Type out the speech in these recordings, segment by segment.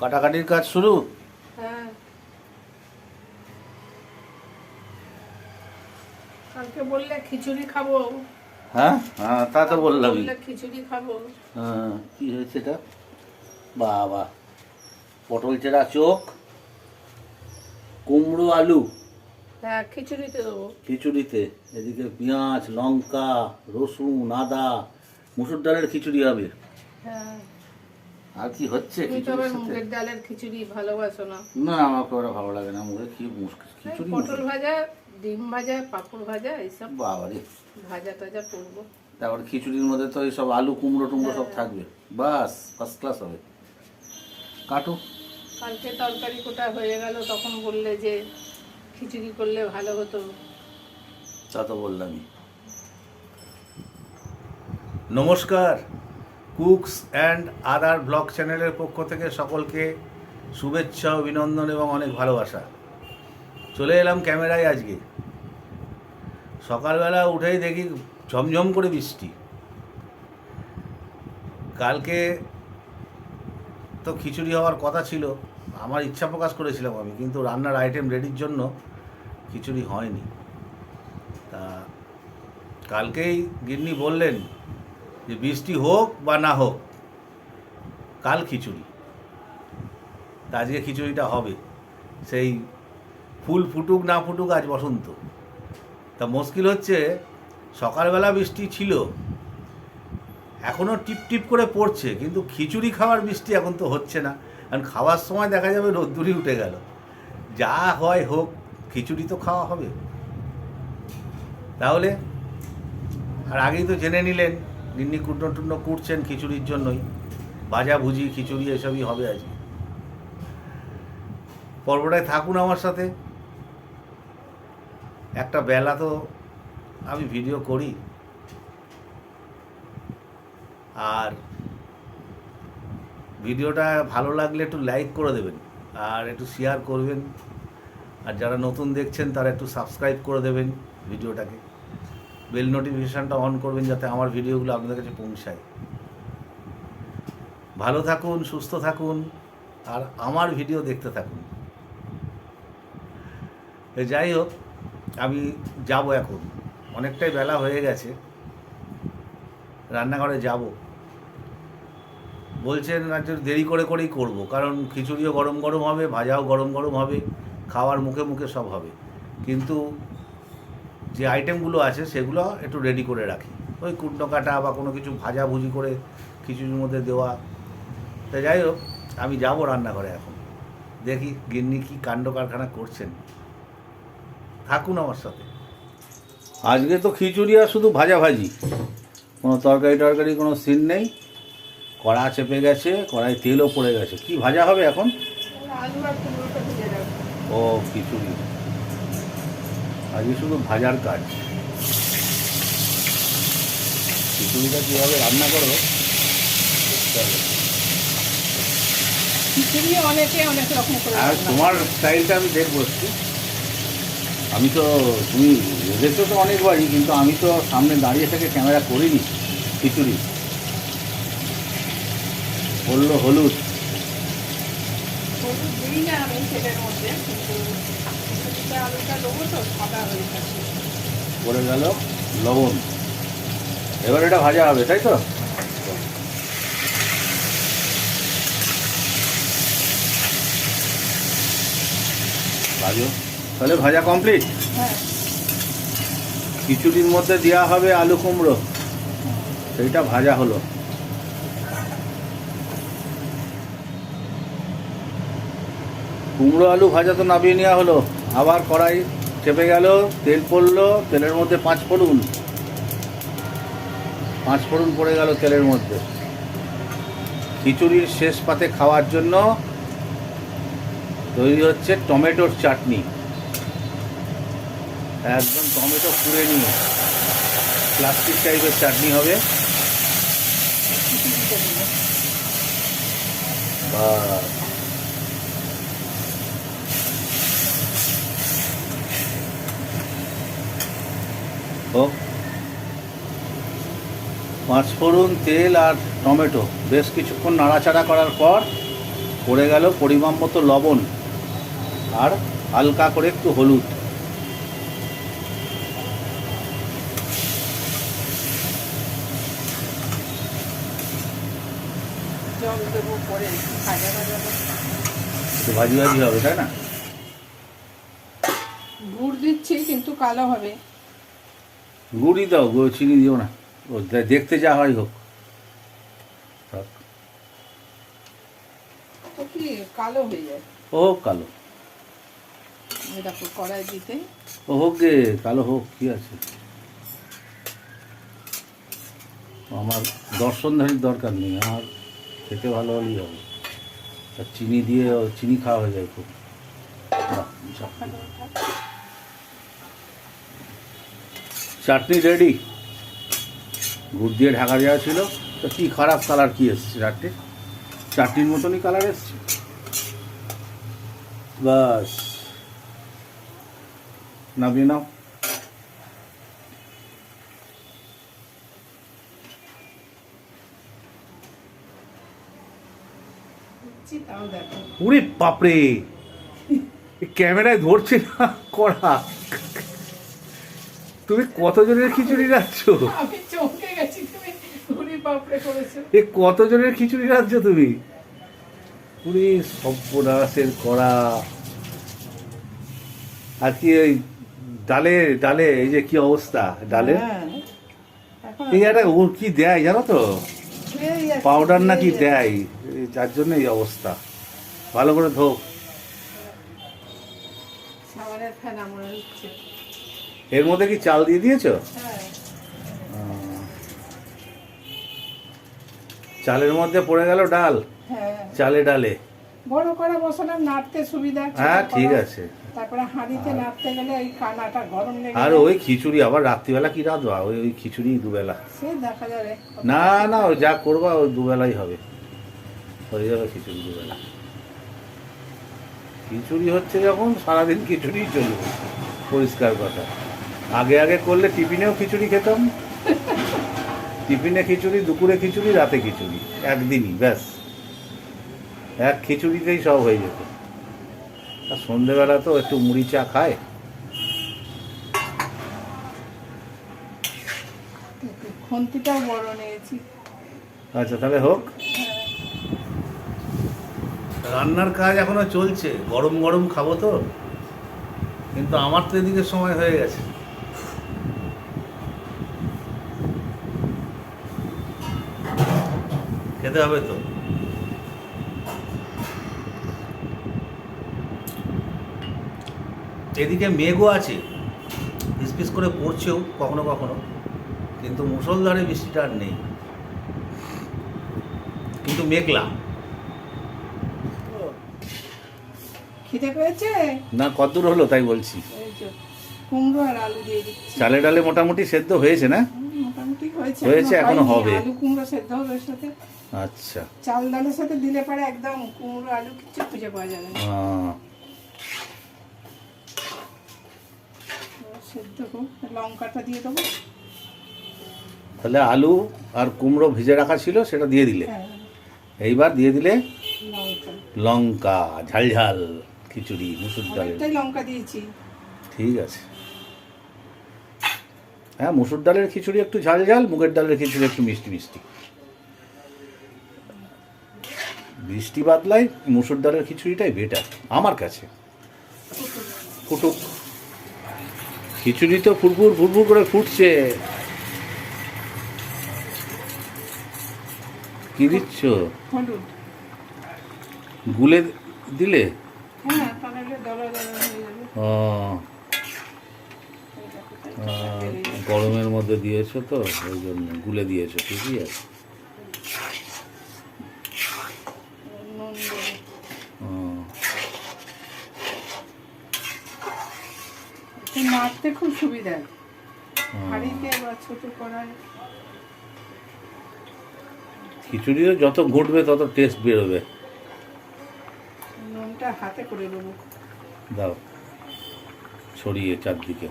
কাটাকাটির কাজ শুরু? হ্যাঁ। কালকে বললে খিচুড়ি খাব। হ্যাঁ? হ্যাঁ তা তো বললামই। খিচুড়ি খাব। হ্যাঁ কি হয়েছে এটা? বাবা পটল চেরা চোখ কুমড়ো আলু। হ্যাঁ খিচুড়িতে দেবো। খিচুড়িতে এদিকে পেঁয়াজ লঙ্কা রসুন আদা মুসুর ডালের খিচুড়ি হবে। হ্যাঁ। আর কি হচ্ছে খিচুড়ির সাথে? মুগের ডালের খিচুড়ি ভালোবাসো না। না আমাকে ওরা ভালো লাগে না মুখে কি মুস- খিচুড়ি পটল ভাজা ডিম ভাজা পাঁপড় ভাজা এইসব বাবা রে ভাজা টাজা করব। তারপর খিচুড়ির মধ্যে তো এইসব আলু কুমড়ো টুমড়ো সব থাকবে। বাস ফার্স্ট ক্লাস হবে। কাটো। কালকে তরকারি কোটা হয়ে গেল তখন বললে যে খিচুড়ি করলে ভালো হতো। তা তো বললামই। নমস্কার। কুকস অ্যান্ড আদার ব্লগ চ্যানেলের পক্ষ থেকে সকলকে শুভেচ্ছা, অভিনন্দন এবং অনেক ভালোবাসা। চলে এলাম ক্যামেরায় আজকে। সকালবেলা উঠেই দেখি ঝমঝম করে বৃষ্টি। কালকে তো খিচুড়ি হওয়ার কথা ছিল, আমার ইচ্ছা প্রকাশ করেছিলাম আমি, কিন্তু রান্নার আইটেম রেডির জন্য খিচুড়ি হয়নি। তা কালকেই গিন্নি বললেন যে বৃষ্টি হোক বা না হোক, কাল খিচুড়ি। আজকে খিচুড়িটা হবে। সেই ফুল ফুটুক না ফুটুক আজ বসন্ত। তা মুশকিল হচ্ছে, সকালবেলা বৃষ্টি ছিল এখনও টিপ টিপ করে পড়ছে, কিন্তু খিচুড়ি খাওয়ার বৃষ্টি এখন তো হচ্ছে না। কারণ খাওয়ার সময় দেখা যাবে রোদ্দুরই উঠে গেল। যা হয় হোক, খিচুড়ি তো খাওয়া হবে। তাহলে, আর আগেই তো জেনে নিলেন গিন্নি কুটনো টুটনো কুটছেন খিচুড়ির জন্যই। ভাজা ভুজি, খিচুড়ি এসবই হবে আজকে। পর্বটায় থাকুন আমার সাথে। একটা বেলা তো আমি ভিডিও করি। আর ভিডিওটা ভালো লাগলে একটু লাইক করে দেবেন, আর একটু শেয়ার করবেন। আর যারা নতুন দেখছেন তারা একটু সাবস্ক্রাইব করে দেবেন ভিডিওটাকে। বেল নোটিফিকেশানটা অন করবেন যাতে আমার ভিডিওগুলো আপনাদের কাছে পৌঁছায়। ভালো থাকুন, সুস্থ থাকুন, আর আমার ভিডিও দেখতে থাকুন। যাই হোক, আমি যাব এখন। অনেকটাই বেলা হয়ে গেছে। রান্নাঘরে যাব। বলছেন আজকে দেরি করে করেই করব, কারণ খিচুড়িও গরম গরম হবে, ভাজাও গরম গরম হবে, খাওয়ার মুখে মুখে সব হবে। কিন্তু যে আইটেমগুলো আছে সেগুলো একটু রেডি করে রাখি। ওই কুটনো কাটা বা কোনো কিছু ভাজা ভুজি করে খিচুড়ির মধ্যে দেওয়া। তা যাই হোক আমি যাব রান্নাঘরে এখন। দেখি গিন্নি কি কাণ্ড কারখানা করছেন। থাকুন আমার সাথে। আজকে তো খিচুড়ি আর শুধু ভাজা ভাজি কোনো তরকারি টরকারি কোনো সিন নেই। কড়া চেপে গেছে কড়াই তেলও পড়ে গেছে। কি ভাজা হবে এখন? আলু আর কুমড়োটা ভেজে রাখব। ও খিচুড়ি। আজকে শুধু ভাজার কাজ। খিচুড়িটা কীভাবে রান্না করো। খিচুড়ি অনেকে অনেক রকম আর তোমার স্টাইলটা আমি দেখব আমি তো তুমি দেখছ তো অনেকবারই কিন্তু আমি তো সামনে দাঁড়িয়ে থেকে ক্যামেরা করিনি খিচুড়ি। বলল হলুদ। হলুদ দিই না আমি তেলের মধ্যে কিন্তু আলুটা দেবো তো সাদা হয়ে গেছে পড়ে গেল লবণ। এবার এটা ভাজা হবে তাই তো? ভাজো। তাহলে ভাজা কমপ্লিট হ্যাঁ। খিচুড়ির মধ্যে দেওয়া হবে আলু কুমড়ো। সেইটা ভাজা হলো। কুমড়ো আলু ভাজা তো নামিয়ে নেওয়া হলো। আবার কড়াই চেপে গেল, তেল পড়ল, তেলের মধ্যে পাঁচ ফোড়ন। পাঁচ ফোড়ন পড়ে গেল তেলের মধ্যে। খিচুড়ির শেষ পাতে খাওয়ার জন্য তৈরি হচ্ছে টমেটোর চাটনি। একদম টমেটো পুড়ে নিয়ে। প্লাস্টিক টাইপের চাটনি হবে। খিচুড়িতে হোক পাঁচফোড়ন তেল আর টমেটো। বেশ কিছুক্ষণ নাড়াচাড়া করার পর পড়ে গেল পরিমাণ মতো লবণ আর হালকা করে একটু হলুদ। ভাজি ভাজি হবে তাই না? গুড় দিচ্ছি কিন্তু কালো হবে। গুড়ি দাও গো- চিনি দিও না। ও দেখতে যা হয় হোক। কালো হয়ে যায়? ও কালো। কড়াই দিতে। ও হোক গে কালো হোক কি আছে? আমার দর্শনধারীর দরকার নেই আমার খেতে ভালো হলেই হবে। চিনি দিয়ে চিনি খাওয়া হয়ে যায় খুব বাহ, যাক। চাটনি রেডি ঘুর দিয়ে ঢাকা দেওয়া ছিল। তো কি খারাপ কালার কি এসছে চাটনি চাটনির মতনই কালার এসছে। বাস নামিয়ে নাও। তাও বাপরে! ক্যামেরায় ধরছে না করা তুমি কতজনের খিচুড়ি রাখছ আমি চমকে গেছি তুমি ঘুরি পাপড়ে করেছ। এ কতজনের খিচুড়ি রাখছো তুমি? পুরি সব্যনাশের করা আর কি ওই ডালে ডালে এই যে কি অবস্থা ডালে? হ্যাঁ। এই একটা ও কি দেয় জানো তো? পাউডার না কি দেয়? যার জন্য এই অবস্থা। ভালো করে ধোক সাবানের ফেনা মনে হচ্ছে। এর মধ্যে কি চাল দিয়ে দিয়েছ? চালের মধ্যে পড়ে গেল ডাল? হ্যাঁ। চালে ডালে? বড় করে বসালাম নাড়তে সুবিধা হ্যাঁ ঠিক আছে। তারপরে হাঁড়িতে নাড়তে গেলে ওই কানাটা গরম লেগে আর ওই খিচুড়ি আবার রাত্রিবেলা কি রাঁধবা? ওই ওই খিচুড়ি দুবেলা। সে দেখা যাবে। না না ওই যা করবা ওই দুবেলাই হবে। হয়ে যাবে খিচুড়ি দুবেলা। খিচুড়ি হচ্ছে যখন সারাদিন খিচুড়ি চলবে পরিষ্কার কথা। আগে আগে করলে টিফিনেও খিচুড়ি খেতাম। টিফিনে খিচুড়ি দুপুরে খিচুড়ি রাতে খিচুড়ি একদিনই ব্যাস। এক খিচুড়িতেই সব হয়ে যেত। আর সন্ধেবেলা তো একটু মুড়ি চা খায়। খন্তিটাও বড় নিয়েছি। আচ্ছা তাহলে হোক। রান্নার কাজ এখনও চলছে। গরম গরম খাব তো। কিন্তু আমার তো এদিকে সময় হয়ে গেছে। খেতে হবে তো। এদিকে মেঘও আছে পিস করে পড়ছেও কখনো কখনো কিন্তু মুসলধারে বৃষ্টিটা আর নেই। কিন্তু মেঘলা। খিদে পেয়েছে? না কতদূর হলো তাই বলছি। কুমড়ো আর আলু দিয়ে দিচ্ছি। চালে ডালে মোটামুটি সেদ্ধ হয়েছে না? হয়েছে এখনও হবে। আলু কুমড়ো সেদ্ধ হবে ওর সাথে। আচ্ছা। চাল ডালের সাথে দিলে পরে একদম কুমড়ো আলু কিছু খুঁজে পাওয়া যাবে না। আহ, সেদ্ধ লঙ্কাটা দিয়ে দেবো। তাহলে আলু আর কুমড়ো ভিজে রাখা ছিল সেটা দিয়ে দিলে। হ্যাঁ। এইবার দিয়ে দিলে লঙ্কা। ঝাল ঝাল খিচুড়ি মুসুর ডাল। লঙ্কা দিয়েছি। ঠিক আছে। হ্যাঁ মুসুর ডালের খিচুড়ি একটু ঝাল ঝাল মুগের ডালের খিচুড়ি একটু মিষ্টি মিষ্টি। বৃষ্টি বাদলায় মুসুর ডালের খিচুড়িটাই বেটার আমার কাছে। ফুটুক। খিচুড়ি তো ফুরফুর ফুরফুর করে ফুটছে। কি দিচ্ছ? গুলে দিলে? হ্যাঁ ও। গরমের মধ্যে দিয়েছ তো ওই জন্য গুলে দিয়েছ ঠিকই আছে। নাড়তে খুব সুবিধা। হাঁড়িতে বা ছোট কড়াই। খিচুড়িও যত ঘুটবে তত টেস্ট বেরোবে। নুনটা হাতে করে দেবো দাও ছড়িয়ে চারদিকে।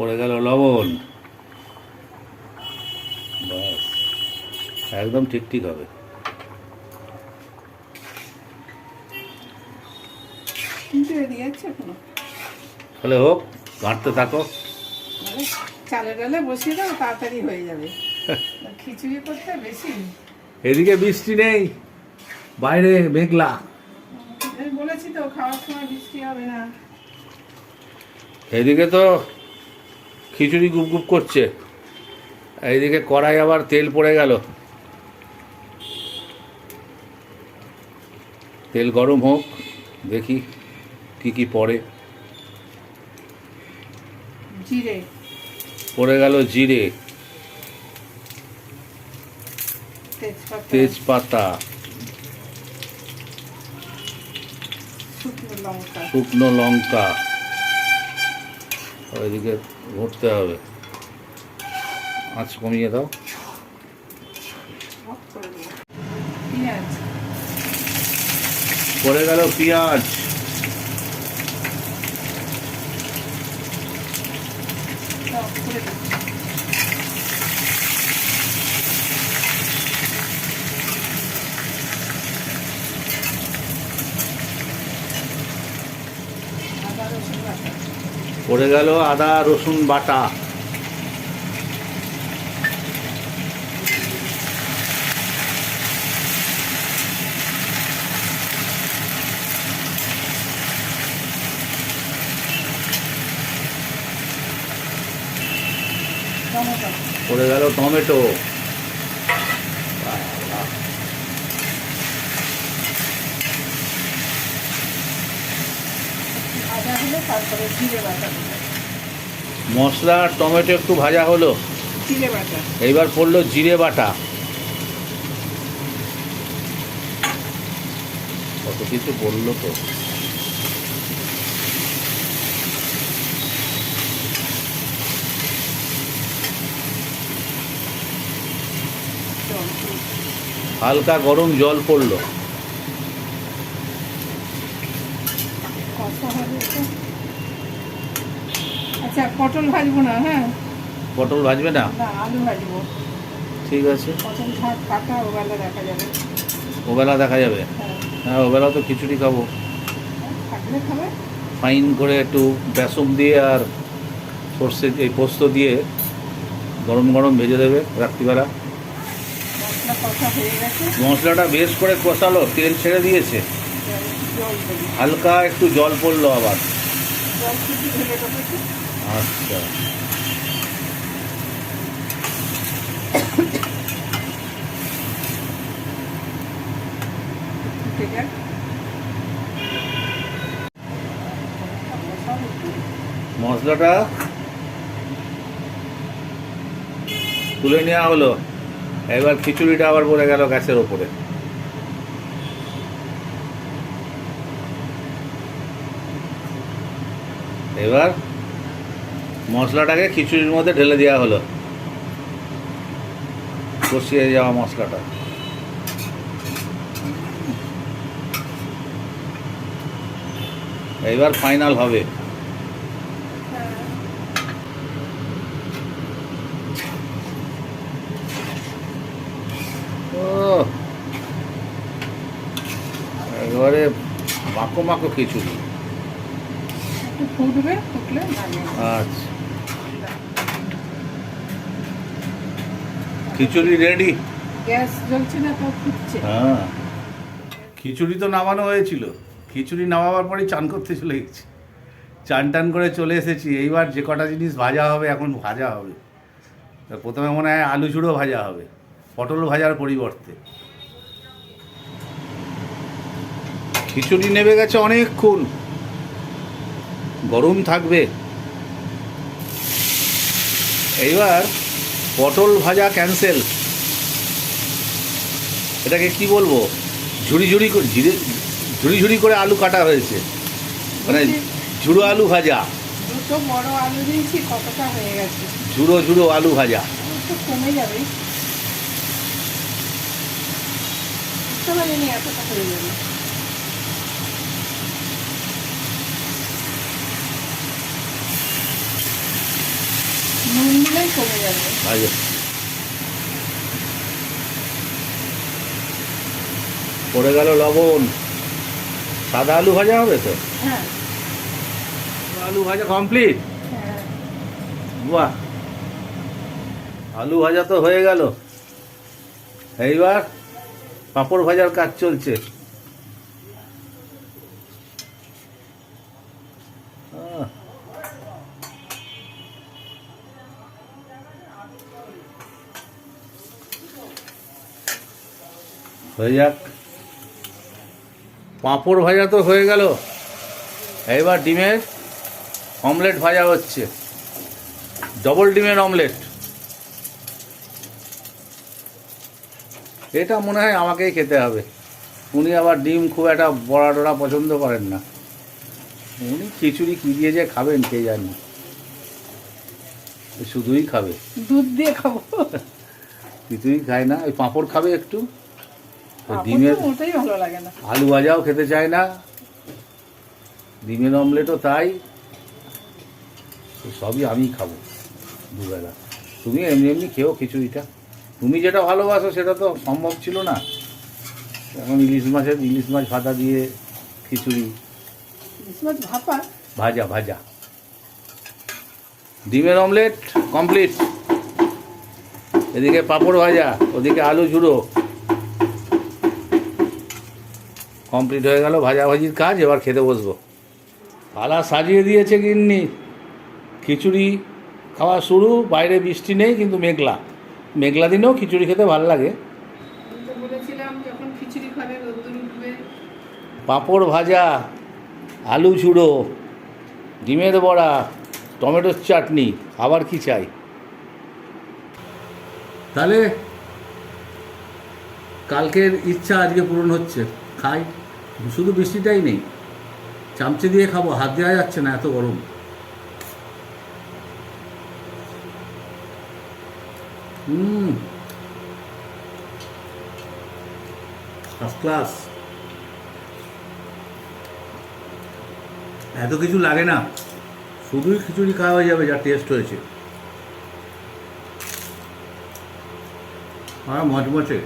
পড়ে গেল লবণ। বাস একদম ঠিক ঠিক হবে। তাহলে হোক কাটতে থাকো। চালে ডালে বসিয়ে দাও তাড়াতাড়ি হয়ে যাবে। খিচুড়ি করতে বেশি। এদিকে বৃষ্টি নেই বাইরে মেঘলা। আমি বলেছি তো খাওয়ার সময় বৃষ্টি হবে না। এদিকে তো খিচুড়ি গুপ গুপ করছে। এইদিকে কড়াই আবার তেল পড়ে গেল। তেল গরম হোক দেখি কি কি পড়ে। জিরে। পড়ে গেল জিরে। তেজপাতা। তেজপাতা। শুকনো লঙ্কা। শুকনো লঙ্কা। ওইদিকে ঘুরতে হবে। আঁচ কমিয়ে দাও। পড়ে গেল পেঁয়াজ দেবো। আদা রসুন বাটা পড়ে গেল আদা রসুন বাটা। পড়ে গেল টমেটো ভাজা হলে তারপরে জিরে বাটা। মশলা আর টমেটো একটু ভাজা হলো। জিরে বাটা। এইবার পড়ল জিরে বাটা। কত কিছু বলল তো। হালকা গরম জল পড়ল কষা হবে এটা। আচ্ছা পটল ভাজবো না হ্যাঁ। পটল ভাজবে না? না আলু ভাজবো। ঠিক আছে। পটল ভাত কাটা ওবেলা দেখা যাবে। ওবেলা দেখা যাবে? হ্যাঁ। হ্যাঁ ওবেলা তো খিচুড়ি খাব। থাকলে খাবে। ফাইন করে একটু বেসন দিয়ে আর সর্ষে এই পোস্ত দিয়ে গরম গরম ভেজে দেবে রাত্রিবেলা। মশলাটা বেশ করে কষালো তেল ছেড়ে দিয়েছে। হালকা একটু জল পড়ল আবার। আচ্ছা। মশলাটা তুলে নেওয়া হলো। এবার খিচুড়িটা আবার পড়ে গেল গ্যাসের ওপরে। এবার মশলাটাকে খিচুড়ির মধ্যে ঢেলে দেওয়া হলো। কষিয়ে যাওয়া মশলাটা। এইবার ফাইনাল হবে। এবারে মাখো মাখো খিচুড়ি। ফুটবে ফুটলে আচ্ছা। খিচুড়ি রেডি গ্যাস জ্বলছে না তো ফুটছে। হ্যাঁ। খিচুড়ি তো নামানো হয়েছিল। খিচুড়ি নামাবার পরেই চান করতে চলে গেছি। চান টান করে চলে এসেছি। এইবার যে কটা জিনিস ভাজা হবে এখন ভাজা হবে। প্রথমে মনে হয় আলু চুড়ো ভাজা হবে। পটল ভাজার পরিবর্তে। খিচুড়ি নেবে গেছে অনেকক্ষণ। গরম থাকবে। এইবার পটল ভাজা ক্যান্সেল এটাকে কি বলব? ঝুড়ি ঝুড়ি করে ঝিরে ঝুড়ি ঝুড়ি করে আলু কাটা হয়েছে। মানে ঝুড়ো আলু ভাজা। দুটো বড় আলু দিয়েছি কতটা হয়ে গেছে? ঝুড়ো ঝুড়ো আলু ভাজা। কমে যাবে। বুঝতে পারিনি এতটা হয়ে যাবে। নুন দিলেই কমে যাবে। পড়ে গেল লবণ। সাদা আলু ভাজা হবে তো? হ্যাঁ। আলু ভাজা কমপ্লিট হ্যাঁ। বাহ। আলু ভাজা তো হয়ে গেল। এইবার পাঁপড় ভাজার কাজ চলছে। হয়ে যাক। পাঁপড় ভাজা তো হয়ে গেল। এবার ডিমের অমলেট ভাজা হচ্ছে। ডবল ডিমের অমলেট। এটা মনে হয় আমাকেই খেতে হবে। উনি আবার ডিম খুব একটা বড়া টড়া পছন্দ করেন না। উনি খিচুড়ি কী দিয়ে যে খাবেন কে জানি। শুধুই খাবে। দুধ দিয়ে খাব। কিছুই খায় না। ওই পাঁপড় খাবে একটু। ডিমের মোটেই ভালো লাগে না। আলু ভাজাও খেতে চায় না। ডিমের অমলেটও তাই। সবই আমি খাব দুবেলা। তুমি এমনি এমনি খেও খিচুড়িটা। তুমি যেটা ভালোবাসো সেটা তো সম্ভব ছিল না। এখন ইলিশ মাছের ইলিশ মাছ ভাতা দিয়ে খিচুড়ি। ইলিশ মাছ ভাপা? ভাজা ভাজা। ডিমের অমলেট কমপ্লিট। এদিকে পাঁপড় ভাজা ওদিকে আলু ঝুড়ো। কমপ্লিট হয়ে গেল ভাজাভাজির কাজ এবার খেতে বসবো। পালা সাজিয়ে দিয়েছে গিন্নি। খিচুড়ি খাওয়া শুরু বাইরে বৃষ্টি নেই কিন্তু মেঘলা। মেঘলা দিনেও খিচুড়ি খেতে ভালো লাগে। পাঁপড় ভাজা আলু চুড়ো ডিমের বড়া টমেটোর চাটনি আবার কি চাই? তাহলে কালকের ইচ্ছা আজকে পূরণ হচ্ছে। খাই, শুধু বৃষ্টিটাই নেই। চামচে দিয়ে খাব, হাত দেওয়া যাচ্ছে না এত গরম। হুম। ফার্স্ট ক্লাস এত কিছু লাগে না। শুধুই খিচুড়ি খাওয়া হয়ে যাবে, যা টেস্ট হয়েছে। আর মচমচে।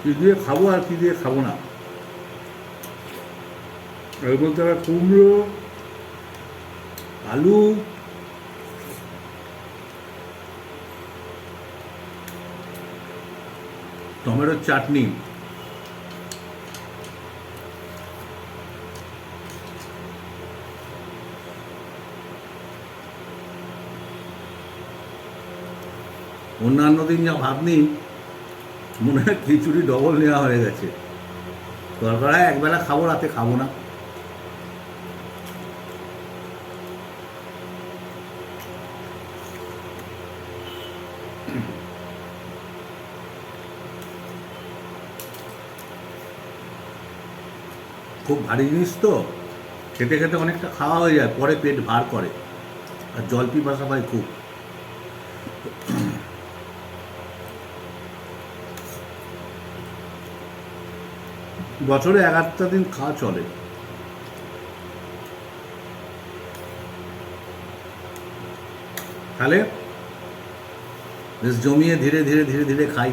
কি দিয়ে খাব আর কি দিয়ে খাব না। এর মধ্যে আবার কুমড়ো, আলু টমেটোর চাটনি। অন্যান্য দিন যা ভাবনি মনে হয় খিচুড়ি ডবল নেওয়া হয়ে গেছে। দরকার হয় একবেলা খাব, রাতে খাব না। খুব ভারী জিনিস তো। খেতে খেতে অনেকটা খাওয়া হয়ে যায়, পরে পেট ভার করে। আর জল পিপাসা পায় খুব। বছরে এগারোটা দিন খা চলে। তাহলে বেশ জমিয়ে ধীরে ধীরে ধীরে ধীরে খাই।